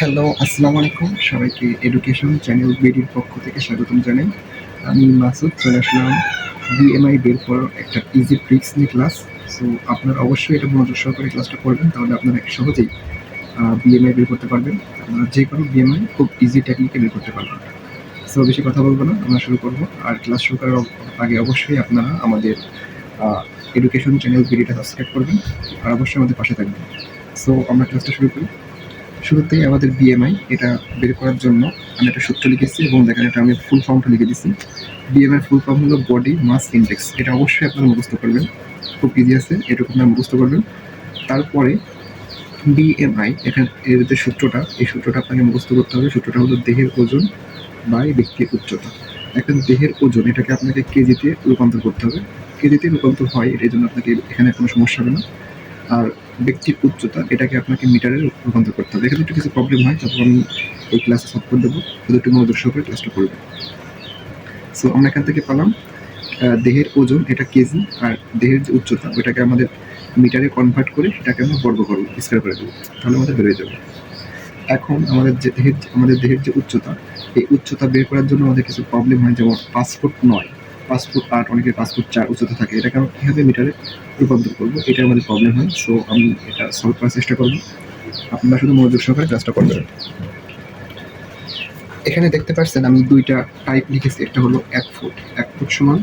Hello আসসালামু আলাইকুম। সবাইকে এডুকেশন চ্যানেল বিডির পক্ষ থেকে স্বাগতম জানাই। আমি মাসুদ, চলে আসলাম বিএমআই বের করার একটা ইজি ট্রিক্স নিয়ে ক্লাস সো আপনারা অবশ্যই এটা মনোযোগ সহকারে ক্লাসটা করবেন তাহলে আপনারা সহজেই বিএমআই বের করতে পারবেন। আপনারা যে কোনো বিএমআই খুব ইজি টেকনিকে বের করতে পারবেন। সো বেশি কথা বলব না, আমরা শুরু করব। আর ক্লাস শুরু করার আগে অবশ্যই আপনারা আমাদের এডুকেশন চ্যানেল বিডিটা সাবস্ক্রাইব করবেন। আর অবশ্যই আমাদের পাশে থাকবেন। সো আমরা ক্লাসটা শুরু করি। শুরুতেই আমাদের বিএমআই এটা বের করার জন্য আমি একটা সূত্র লিখেছি এবং দেখেন এটা আমি ফুল ফর্মটা লিখে দিচ্ছি বিএমআই ফুল ফর্ম হলো বডি মাস ইন্ডেক্স এটা অবশ্যই আপনারা মুখস্থ করবেন, খুব ইজি আছে, এটুকু আপনারা মুখস্থ করবেন। তারপরে বিএমআই এখানে এর যে সূত্রটা, এই সূত্রটা আপনাকে মুখস্থ করতে হবে, সূত্রটা হলো দেহের ওজন বাই ব্যক্তির উচ্চতা। এখন দেহের ওজন, এটাকে আপনাকে কেজিতে রূপান্তর করতে হবে। কেজিতে রূপান্তর হয়, এর জন্য আপনাকে এখানে কোনো সমস্যা হবে না। আর ব্যক্তির উচ্চতা, এটাকে আপনাকে মিটারে রূপান্তর করতে হবে। এখানে একটু কিছু প্রবলেম হয়, তারপর আমি এই ক্লাসে সলভ করে দেবো। শুধু একটু মনোযোগ সহকারে ক্লাসটা করবে সো আমরা এখান থেকে পেলাম দেহের ওজন, এটা কেজি, আর দেহের যে উচ্চতা, ওটাকে আমাদের মিটারে কনভার্ট করে সেটাকে আমরা বর্গ করব স্কোয়ার করে দেবো। তাহলে আমাদের বেরোয় যাবে। এখন আমাদের যে দেহের, আমাদের দেহের যে উচ্চতা, এই উচ্চতা বের করার জন্য আমাদের কিছু প্রবলেম হয়, যেমন পাসপোর্ট নয়। পাঁচ ফুট আট অনেকের পাঁচ ফুট চার উচ্চতা থাকে, এটাকে আমরা কীভাবে মিটারে রূপান্তর করব? এটা আমাদের প্রবলেম হয় সো আমি এটা সলভ করার চেষ্টা করব। আপনারা শুধু মনোযোগ সহকারে কাজটা করবেন। এখানে দেখতে পাচ্ছেন, আমি দুইটা টাইপ লিখেছি, একটা হলো এক ফুট এক ফুট সমান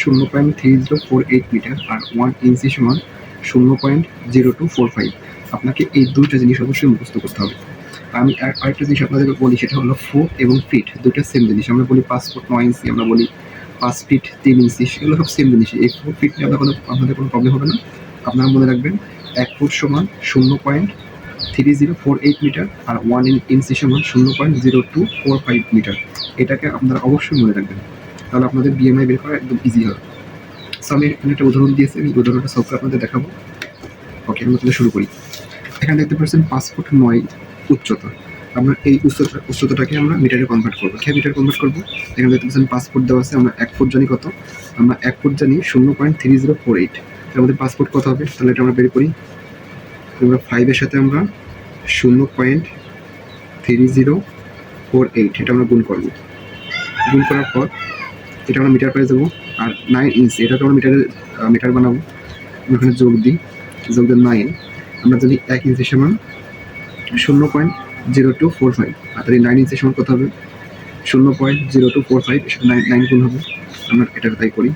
শূন্য point three zero four eight metre আর ওয়ান ইঞ্চি সমান শূন্য point zero two four five আপনাকে এই দুইটা জিনিস অবশ্যই মুখস্থ করতে হবে। আমি আর আরেকটা জিনিস আপনাদেরকে বলি, সেটা হলো ফুট এবং ফিট দুইটা সেম জিনিস। আমরা বলি পাঁচ ফুট নয় ইঞ্চি আমরা বলি পাঁচ ফিট তিন ইঞ্চি সেগুলো সব সেম জিনিস। এই ফুট ফিট নিয়ে আপনার কোনো আপনাদের কোনো প্রবলেম হবে না। আপনারা মনে রাখবেন, এক ফুট সমান শূন্য point three zero four eight metre আর ওয়ান ইঞ্চি সমান শূন্য point zero two four five metre এটাকে আপনারা অবশ্যই মনে রাখবেন। তাহলে আপনাদের বিএমআই বের করা একদম ইজি হবে। সো আমি এখানে একটা উদাহরণ দিয়েছি, আমি উদাহরণটা করে আপনাদের দেখাবো। ওকে আমরা তাহলে শুরু করি। এখানে দেখতে পাচ্ছেন পাঁচ ফুট নয় উচ্চতা। আমরা এই উচ্চতা, উচ্চতাটাকে আমরা মিটারে কনভার্ট করব। কে মিটারে কনভার্ট করব? এখানে দেখতে পাচ্ছেন পাঁচ ফুট দেওয়া আছে, আমরা এক ফুট জানি কত? আমরা এক ফুট জানি শূন্য point three zero four eight. মধ্যে পাঁচ ফুট কত হবে? তাহলে এটা আমরা বের করি। আমরা ফাইভের সাথে আমরা শূন্য point three zero four eight, এটা আমরা গুণ করব। গুণ করার পর এটা আমরা মিটার পেয়ে যাব আর নাইন ইঞ্চি এটাকে আমরা মিটারে মিটার বানাবো। আমরা এখানে যোগ দিই যোগ দিই নাইন আমরা যদি এক ইঞ্চি সমান শূন্য point zero two four five. আর তাহলে নাইন ইঞ্চি সমান কত হবে। শূন্য point zero two four five nine nine গুণ হবে। আমরা এটা তাই করি।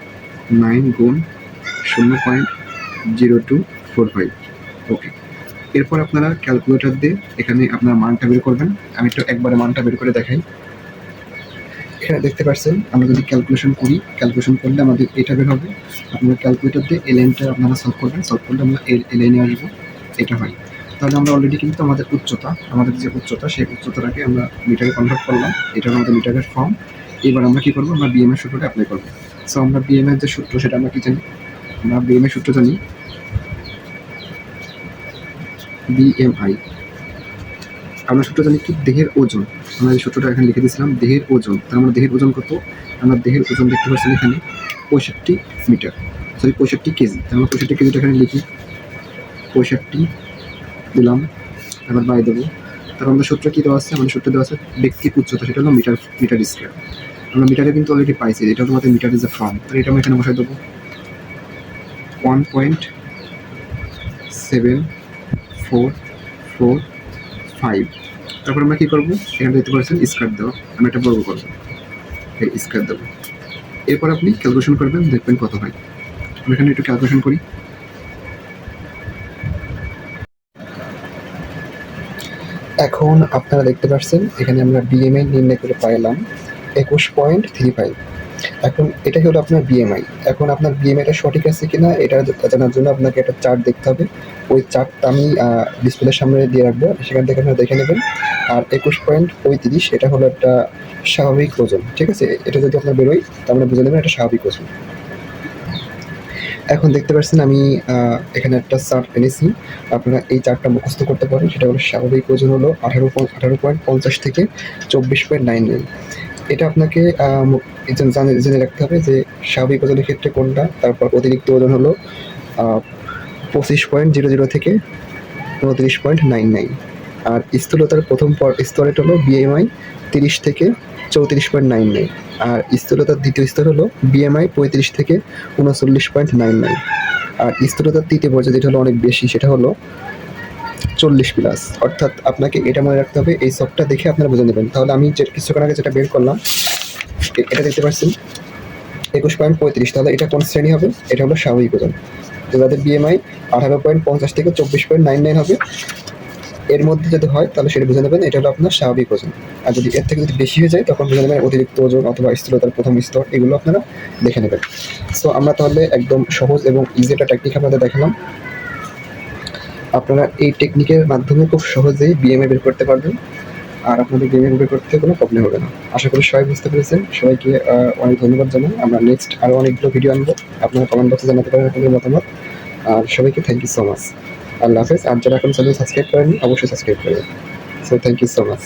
নাইন গুণ শূন্য point zero two four five. Okay. এরপর আপনারা ক্যালকুলেটর দিয়ে এখানে আপনার মানটা বের করবেন। আমি একটু একবারে মানটা বের করে দেখাই। এখানে দেখতে পাচ্ছেন, আমরা যদি ক্যালকুলেশন করি, ক্যালকুলেশন করলে আমাদের এটা বের হবে। আপনারা ক্যালকুলেটর দিয়ে এলএনটা আপনারা সলভ করবেন। সলভ করলে আমরা এলএনে আসব। এটা হয়। তাহলে আমরা অলরেডি কিন্তু আমাদের উচ্চতা, আমাদের যে উচ্চতা, সেই উচ্চতাটাকে আমরা মিটারে কনভার্ট করলাম। এটা আমাদের মিটারের ফর্ম এবার আমরা কী করব? আমরা বিএমএর সূত্রটা অ্যাপ্লাই করব। সো আমরা বিএমএর যে সূত্র, সেটা আমরা কি জানি? আমরা বিএমএর সূত্র জানি বিএমআই আমরা সূত্র জানি কি? দেহের ওজন। আমরা এই সূত্রটা এখানে লিখে দিয়েছিলাম, দেহের ওজন। তার আমরা দেহের ওজন কত? আমরা দেহের ওজন দেখতে পাচ্ছি এখানে পঁয়ষট্টি মিটার। সরি, পঁয়ষট্টি কেজি। তার আমরা পঁয়ষট্টি কেজিটা এখানে লিখি। পঁয়ষট্টি দিলাম, এবার বাই দেবো। তার আমাদের সূত্র কী দেওয়া আছে? আমাদের সূত্র দেওয়া আছে ব্যক্তির উচ্চতা, সেটা হলো মিটার মিটার স্কোয়ার আমরা মিটারে কিন্তু অলরেডি পাইছি এটা তোমাদের মিটার ইজ এ ফর্ম তাহলে এটা আমরা এখানে বসাই দেবো। One point seven four four five তারপর আমরা কী করব? এখানে দেখতে পাচ্ছেন স্কার দেওয়া। আমরা একটা বর্গ করব। এই স্কার দেবো। এরপর আপনি ক্যালকুলেশন করবেন, দেখবেন কত হয়। আমি এখানে একটু ক্যালকুলেশন করি। এখন আপনারা দেখতে পাচ্ছেন এখানে আমরা বিএমআই নির্ণয় করে পাইলাম একুশ পয়েন্ট থ্রি ফাইভ। এখন এটাই হলো আপনার বিএমআই এখন আপনার বিএমআইটা সঠিক আছে কিনা, এটা জানার জন্য আপনাকে একটা চার্ট দেখতে হবে। ওই চার্টটা আমি ডিসপ্লের সামনে দিয়ে রাখব, সেখান থেকে আপনারা দেখে নেবেন। আর একুশ পয়েন্ট পঁয়ত্রিশ, এটা হলো একটা স্বাভাবিক ওজন, ঠিক আছে? এটা যদি আপনার বেরোয় তাহলে বুঝে নেবেন এটা স্বাভাবিক ওজন। এখন দেখতে পাচ্ছেন আমি এখানে একটা চার্ট এনেছি। আপনারা এই চার্টটা মুখস্থ করতে পারেন। সেটা হলো স্বাভাবিক ওজন হলো আঠারো আঠারো পয়েন্ট পঞ্চাশ থেকে চব্বিশ পয়েন্ট নাইন নাইন এটা আপনাকে জানে, জেনে রাখতে হবে যে স্বাভাবিক ওজনের ক্ষেত্রে কোনটা, তারপর অতিরিক্ত ওজন হলো পঁচিশ পয়েন্ট জিরো জিরো থেকে উনত্রিশ পয়েন্ট নাইন নাইন। আর স্থূলতার প্রথম পর- স্তরের হলো বিএমআই তিরিশ থেকে চৌত্রিশ পয়েন্ট নাইন নাইন আর স্থূলতার দ্বিতীয় স্তর হলো বিএমআই পঁয়ত্রিশ থেকে উনচল্লিশ পয়েন্ট নাইন নাইন আর স্থূলতার তৃতীয় পর্যায়ে যেটা হলো অনেক বেশি, সেটা হলো চল্লিশ প্লাস অর্থাৎ আপনাকে এটা মনে রাখতে হবে, এই সবটা দেখে আপনারা বুঝে নেবেন। তাহলে আমি যে কিছুক্ষণ আগে যেটা বের করলাম এটা দেখতে পাচ্ছেন, একুশ পয়েন্ট পঁয়ত্রিশ। তাহলে এটা কোন শ্রেণি হবে? এটা হলো স্বাভাবিক ওজন। তো যাদের বিএমআই আঠারো পয়েন্ট পঞ্চাশ থেকে চব্বিশ পয়েন্ট নাইন নাইন হবে। এর মধ্যে যদি হয়, তাহলে সেটা বুঝে নেবেন। এটা হলো আপনার স্বাভাবিক ওজন। আর যদি এর থেকে যদি বেশি হয়ে যায়, তখন বুঝে নেবেন অতিরিক্ত ওজন অথবা স্থূলতার প্রথম স্তর, এগুলো আপনারা দেখে নেবেন। সো আমরা তাহলে একদম সহজ এবং ইজি একটা টেকনিক আপনাদের দেখালাম। আপনারা এই টেকনিকের মাধ্যমে খুব সহজেই বিএমএ বের করতে পারবেন। আর আপনাদের বিএমএ বের করতে কোনো প্রবলেম হবে না। আশা করি সবাই বুঝতে পেরেছেন। সবাইকে অনেক ধন্যবাদ জানাই। আমরা নেক্সট আরও অনেকগুলো ভিডিও আনব। আপনারা কমেন্ট বক্সে জানাতে পারেন আপনাদের মতামত। আর সবাইকে থ্যাংক ইউ সো মাচ আল্লাহ হাফেজ। আর যারা এখন চ্যানেল সাবস্ক্রাইব করেনি অবশ্যই সাবস্ক্রাইব করবেন so thank you so much